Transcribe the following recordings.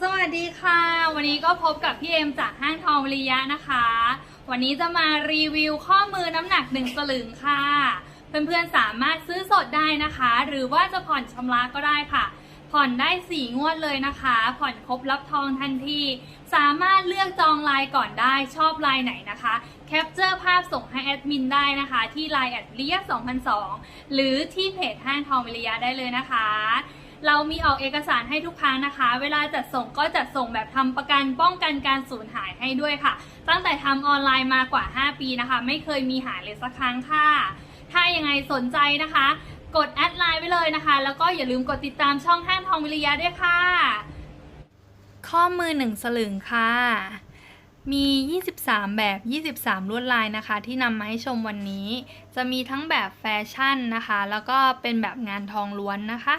สวัสดีค่ะ วันนี้ก็พบกับพี่เอ็มจากห้างทองวิริยะนะคะ วันนี้จะมารีวิวข้อมือน้ำหนัก 1 สลึงค่ะ เพื่อนๆสามารถซื้อสดได้นะคะ หรือว่าจะผ่อนชำระก็ได้ค่ะ ผ่อนได้ 4 งวดเลยนะคะ ผ่อนครบรับทองทันที สามารถเลือกจองลน์ก่อนได้ชอบลน์ไหนนะคะแคปเจอร์ภาพส่งให้แอดมินได้นะคะ ที่ไลน์แอดเลีย2002หรือที่เพจห้างทองวิริยะได้เลยนะคะ เรามีออกเอกสารให้ทุกครั้งนะคะ เวลาจัดส่งก็จัดส่งแบบทำประกันป้องกันการสูญหายให้ด้วยค่ะ ตั้งแต่ทำออนไลน์มากว่า 5 ปีนะคะ ไม่เคยมีหายเลยสักครั้งค่ะ ถ้ายังไงสนใจนะคะ กดแอดไลน์ไว้เลยนะคะ แล้วก็อย่าลืมกดติดตามช่องห้างทองวิริยะด้วยค่ะ ข้อมือหนึ่งสลึงค่ะ มี 23 แบบ 23 ลวดลายนะคะ ที่นำมาให้ชมวันนี้ จะมีทั้งแบบแฟชั่นนะคะ แล้วก็เป็นแบบงานทองล้วนนะคะ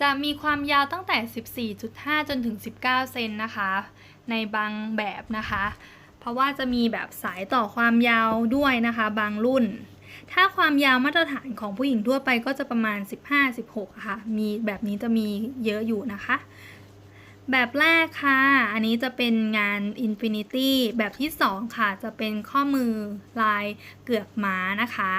จะมีความยาวตั้งแต่ 14.5 จนถึง 19 เซนนะคะ ในบางแบบนะคะ เพราะว่าจะมีแบบสายต่อความยาวด้วยนะคะ บางรุ่น ถ้าความยาวมาตรฐานของผู้หญิงทั่วไปก็จะประมาณ 15-16ค่ะ มีแบบนี้จะมีเยอะอยู่นะคะ แบบแรกค่ะ อันนี้จะเป็นงาน Infinity แบบที่ 2 ค่ะ จะเป็นข้อมือลายเกือกม้านะคะ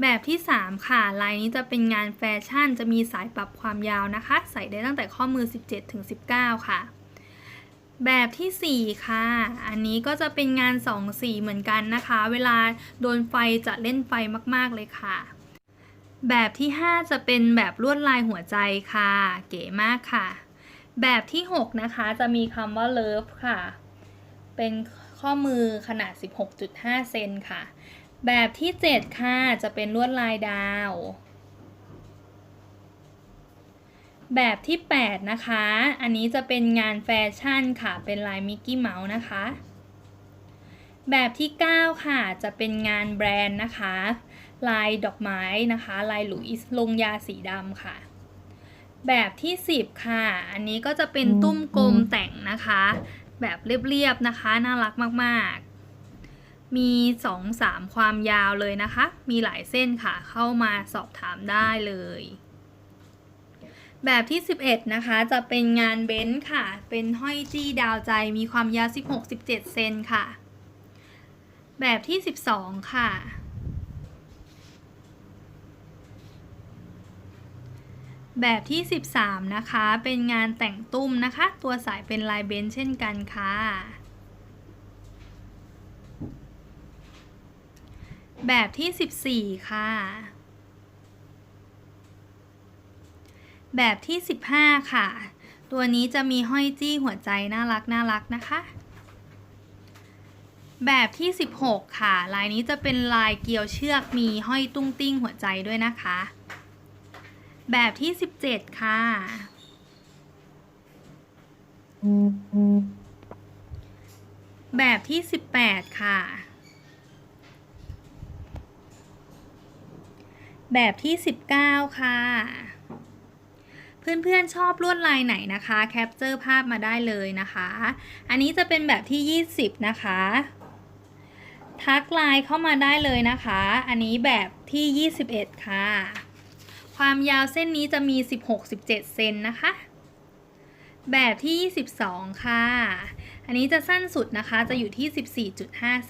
แบบที่ 3 ค่ะ ลายนี้จะเป็นงานแฟชั่น จะมีสายปรับความยาวนะคะ ใส่ได้ตั้งแต่ข้อมือ 17ถึง19 ค่ะ แบบทีสี่ 4 ค่ะ อันนี้ก็จะเป็นงาน 2 สีเหมือนกันนะคะ เวลาโดนไฟจะเล่นไฟมาก ๆ เลยค่ะ แบบที่ 5 จะเป็นแบบลวดลายหัวใจค่ะ เก๋มากค่ะ แบบที่ 6 นะคะ จะมีคำว่า love ค่ะ เป็นข้อมือขนาด 16.5 เซนค่ะ แบบที่ 7 ค่ะ จะเป็นลวดลายดาว แบบที่ 8 นะคะ อันนี้จะเป็นงานแฟชั่นค่ะ เป็นลายมิกกี้เมาส์นะคะ แบบที่ 9 ค่ะ จะเป็นงานแบรนด์นะคะ ลายดอกไม้นะคะ ลายหลุยส์ลงยาสีดำค่ะ แบบที่ 10 ค่ะ อันนี้ก็จะเป็นตุ้มกลมแต่งนะคะ แบบเรียบๆนะคะ น่ารักมากๆ มี2-3ความยาวเลยนะคะ มีหลายเส้นค่ะ เข้ามาสอบถามได้เลย แบบที่ 11 นะคะ จะเป็นงานเบนซ์ค่ะ เป็นห้อยจี้ดาวใจ มีความยาว 16-17 เซนค่ะ แบบที่ 12 ค่ะแบบที่ 13 นะคะ เป็นงานแต่งตุ้มนะคะ ตัวสายเป็นลายเบนซ์เช่นกันค่ะ แบบที่ 14 ค่ะ แบบที่ 15 ค่ะ ตัวนี้จะมีห้อยจี้หัวใจน่ารักน่ารักนะคะ แบบที่ 16 ค่ะ ลายนี้จะเป็นลายเกลียวเชือกมีห้อยตุ้งติ้งหัวใจด้วยนะคะ แบบที่ 17 ค่ะ แบบที่ 18 ค่ะ แบบที่ 19 ค่ะ เพื่อนๆชอบลวดลายไหนนะคะแคปเจอร์ภาพมาได้เลยนะคะ อันนี้จะเป็นแบบที่ 20 นะคะ ทักไลน์เข้ามาได้เลยนะคะ อันนี้แบบที่ 21 ค่ะ ความยาวเส้นนี้จะมี 16-17 เซนนะคะ แบบที่ 22 ค่ะ อันนี้จะสั้นสุดนะคะจะอยู่ที่ 14.5 เซน